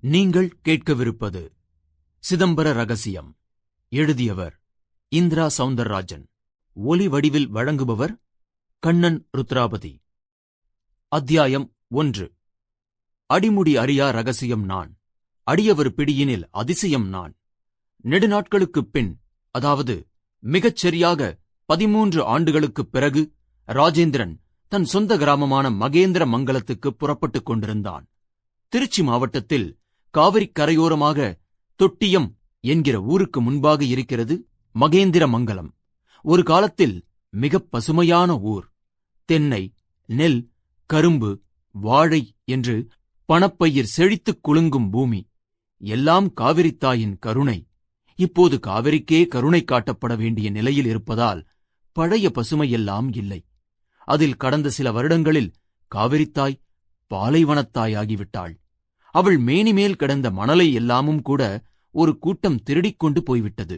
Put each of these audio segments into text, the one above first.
நீங்கள் கேட்கவிருப்பது சிதம்பர ரகசியம். எழுதியவர் இந்திரா சவுந்தரராஜன். ஒலி வடிவில் வழங்குபவர் கண்ணன் ருத்ராபதி. அத்தியாயம் ஒன்று. அடிமுடி அறியா ரகசியம் நான். அடியவர் பிடியினில் அதிசயம் நான். நெடுநாட்களுக்குப் பின் அதாவது மிகச் சரியாக பதிமூன்று ஆண்டுகளுக்குப் பிறகு ராஜேந்திரன் தன் சொந்த கிராமமான மகேந்திர மங்கலத்துக்கு புறப்பட்டுக் கொண்டிருந்தான். திருச்சி மாவட்டத்தில் காவிரிக் கரையோரமாக தொட்டியம் என்கிற ஊருக்கு முன்பாக இருக்கிறது மகேந்திர மங்கலம் ஒரு காலத்தில் மிகப் பசுமையான ஊர். தென்னை நெல் கரும்பு வாழை என்று பணப்பயிர் செழித்துக் குலுங்கும் பூமி. எல்லாம் காவிரித்தாயின் கருணை. இப்போது காவிரிக்கே கருணை காட்டப்பட வேண்டிய நிலையில் இருப்பதால் பழைய பசுமையெல்லாம் இல்லை. அதில் கடந்த சில வருடங்களில் காவிரித்தாய் பாலைவனத்தாயாகிவிட்டாள் அவள் மேனிமேல் கிடந்த மணலை எல்லாமும் கூட ஒரு கூட்டம் திருடிக் கொண்டு போய்விட்டது.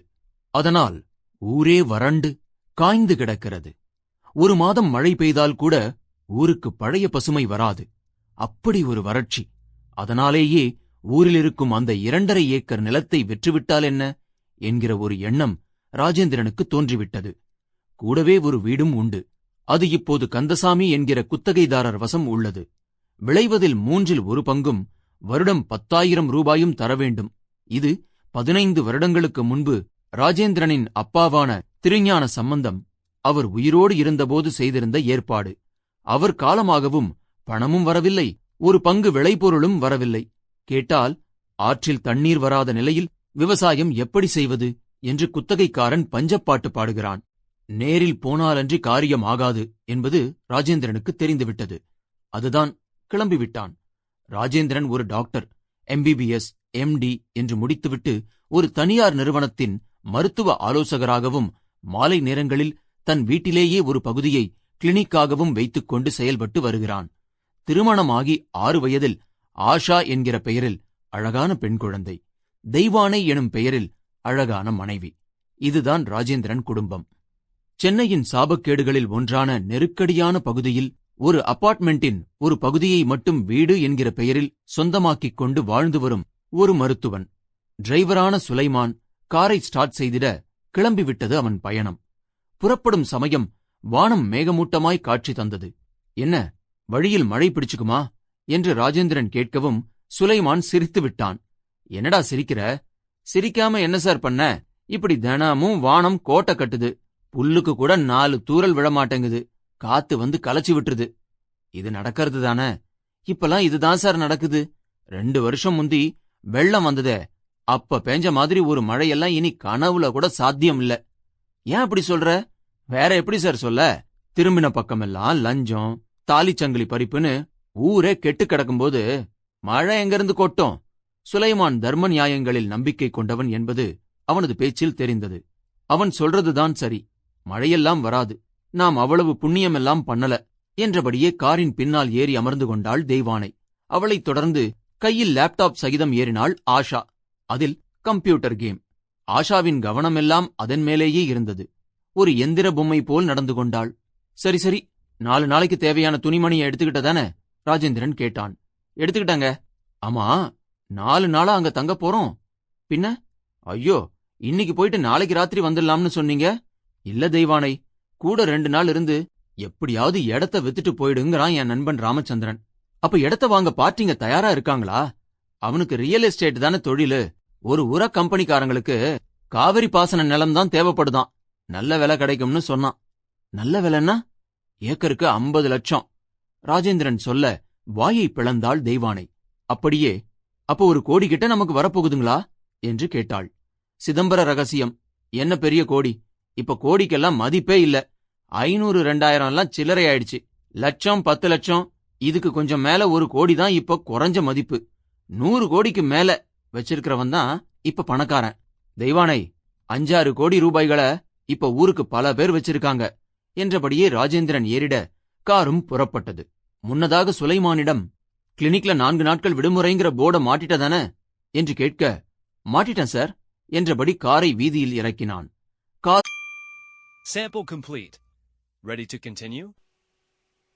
அதனால் ஊரே வறண்டு காய்ந்து கிடக்கிறது. ஒரு மாதம் மழை பெய்தால் கூட ஊருக்கு பழைய பசுமை வராது. அப்படி ஒரு வறட்சி. அதனாலேயே ஊரில் இருக்கும் அந்த இரண்டரை ஏக்கர் நிலத்தை விற்றுவிட்டால் என்ன? என்கிற ஒரு எண்ணம் ராஜேந்திரனுக்கு தோன்றிவிட்டது. கூடவே ஒரு வீடும் உண்டு. அது இப்போது கந்தசாமி என்கிற குத்தகைதாரர் வசம் உள்ளது. விளைவதில் மூன்றில் ஒரு பங்கும் வருடம் பத்தாயிரம் ரூபாயும் தர வேண்டும். இது பதினைந்து வருடங்களுக்கு முன்பு ராஜேந்திரனின் அப்பாவான திருஞான சம்பந்தம் அவர் உயிரோடு இருந்தபோது செய்திருந்த ஏற்பாடு. அவர் காலமாகவும் பணமும் வரவில்லை ஒரு பங்கு விளைபொருளும் வரவில்லை. கேட்டால் ஆற்றில் தண்ணீர் வராத நிலையில் விவசாயம் எப்படி செய்வது? என்று குத்தகைக்காரன் பஞ்சப்பாட்டு பாடுகிறான். நேரில் போனாலன்றி காரியம் ஆகாது என்பது ராஜேந்திரனுக்கு தெரிந்துவிட்டது. அதுதான் கிளம்பிவிட்டான். ராஜேந்திரன் ஒரு டாக்டர் எம்பிபிஎஸ் எம்டி என்று முடித்துவிட்டு ஒரு தனியார் நிறுவனத்தின் மருத்துவ ஆலோசகராகவும் மாலை நேரங்களில் தன் வீட்டிலேயே ஒரு பகுதியை கிளினிக்காகவும் வைத்துக் கொண்டு செயல்பட்டு வருகிறான். திருமணமாகி ஆறு வயதில் ஆஷா என்கிற பெயரில் அழகான பெண் குழந்தை தெய்வானை எனும் பெயரில் அழகான மனைவி. இதுதான் ராஜேந்திரன் குடும்பம். சென்னையின் சாபக்கேடுகளில் ஒன்றான நெருக்கடியான பகுதியில் ஒரு அபார்ட்மெண்டின் ஒரு பகுதியை மட்டும் வீடு என்கிற பெயரில் சொந்தமாக்கிக் கொண்டு வாழ்ந்து வரும் ஒரு மருத்துவன். டிரைவரான சுலைமான் காரை ஸ்டார்ட் செய்திட கிளம்பிவிட்டது அவன் பயணம். புறப்படும் சமயம் வானம் மேகமூட்டமாய் காட்சி தந்தது. என்ன வழியில் மழை பிடிச்சுக்குமா? என்று ராஜேந்திரன் கேட்கவும் சுலைமான் சிரித்து விட்டான் என்னடா சிரிக்கிற? சிரிக்காம என்ன சார் பண்ண? இப்படி தினமும் வானம் கோட்டை கட்டுது. புல்லுக்கு கூட நாலு தூரல் விழமாட்டேங்குது காத்து வந்து களைச்சு விட்டுருது. இது நடக்கிறது தானே? இப்பெல்லாம் இதுதான் சார் நடக்குது. ரெண்டு வருஷம் முந்தி வெள்ளம் வந்ததே. அப்ப பேஞ்ச மாதிரி ஒரு மழையெல்லாம் இனி கனவுல கூட சாத்தியம் இல்ல. ஏன் அப்படி சொல்ற? வேற எப்படி சார் சொல்ல? திரும்பின பக்கமெல்லாம் லஞ்சம் தாலிச்சங்கிலி பறிப்புன்னு ஊரே கெட்டு கிடக்கும்போது மழை எங்கிருந்து கொட்டும்? சுலைமான் தர்ம நியாயங்களில் நம்பிக்கை கொண்டவன் என்பது அவனது பேச்சில் தெரிந்தது. அவன் சொல்றதுதான் சரி. மழையெல்லாம் வராது. நாம் அவ்வளவு புண்ணியமெல்லாம் பண்ணல என்றபடியே காரின் பின்னால் ஏறி அமர்ந்து கொண்டாள் தெய்வானை. அவளைத் தொடர்ந்து கையில் லேப்டாப் சகிதம் ஏறினாள் ஆஷா. அதில் கம்ப்யூட்டர் கேம். ஆஷாவின் கவனமெல்லாம் அதன் மேலேயே இருந்தது. ஒரு எந்திர பொம்மை போல் நடந்து கொண்டாள். சரி சரி நாலு நாளைக்கு தேவையான துணிமணியை எடுத்துக்கிட்டதானே ராஜேந்திரன் கேட்டான். எடுத்துக்கிட்டாங்க. ஆமா நாலு நாளா அங்க தங்க போறோம். பின்ன? ஐயோ இன்னைக்கு போயிட்டு நாளைக்கு ராத்திரி வந்துடலாம்னு சொன்னீங்க? இல்ல தெய்வானை கூட ரெண்டு நாள் இருந்து எப்படியாவது இடத்த வித்துட்டு போயிடுங்கிறான் என் நண்பன் ராமச்சந்திரன். அப்ப இடத்த வாங்க பார்ட்டிங்க தயாரா இருக்காங்களா? அவனுக்கு ரியல் எஸ்டேட் தானே தொழிலு. ஒரு உர கம்பெனிக்காரங்களுக்கு காவிரி பாசன நிலம் தான் தேவைப்படுதாம் நல்ல விலை கிடைக்கும்னு சொன்னான். நல்ல விலைன்னா ஏக்கருக்கு ஐம்பது லட்சம். ராஜேந்திரன் சொல்ல வாயை பிளந்தாள் தெய்வானை. அப்படியே அப்ப ஒரு கோடி கிட்ட நமக்கு வரப்போகுதுங்களா? என்று கேட்டாள். சிதம்பர ரகசியம் என்ன பெரிய கோடி? இப்ப கோடிக்கெல்லாம் மதிப்பே இல்ல. ஐநூறு ரெண்டாயிரம் எல்லாம் சில்லறை ஆயிடுச்சு. லட்சம் பத்து லட்சம். இதுக்கு கொஞ்சம் மேல ஒரு கோடி தான் இப்ப குறைஞ்ச மதிப்பு. நூறு கோடிக்கு மேல வச்சிருக்கிறவன் தான் இப்ப பணக்காரன். தெய்வானை அஞ்சாறு கோடி ரூபாய்களை இப்ப ஊருக்கு பல பேர் வச்சிருக்காங்க என்றபடியே ராஜேந்திரன் ஏறிட காரும் புறப்பட்டது. முன்னதாக சுலைமானிடம் கிளினிக்ல நான்கு நாட்கள் விடுமுறைங்கிற போர்டை மாட்டிட்டதானே? என்று கேட்க மாட்டிட்டேன் சார். என்றபடி காரை வீதியில் இறக்கினான். Sample complete. Ready to continue?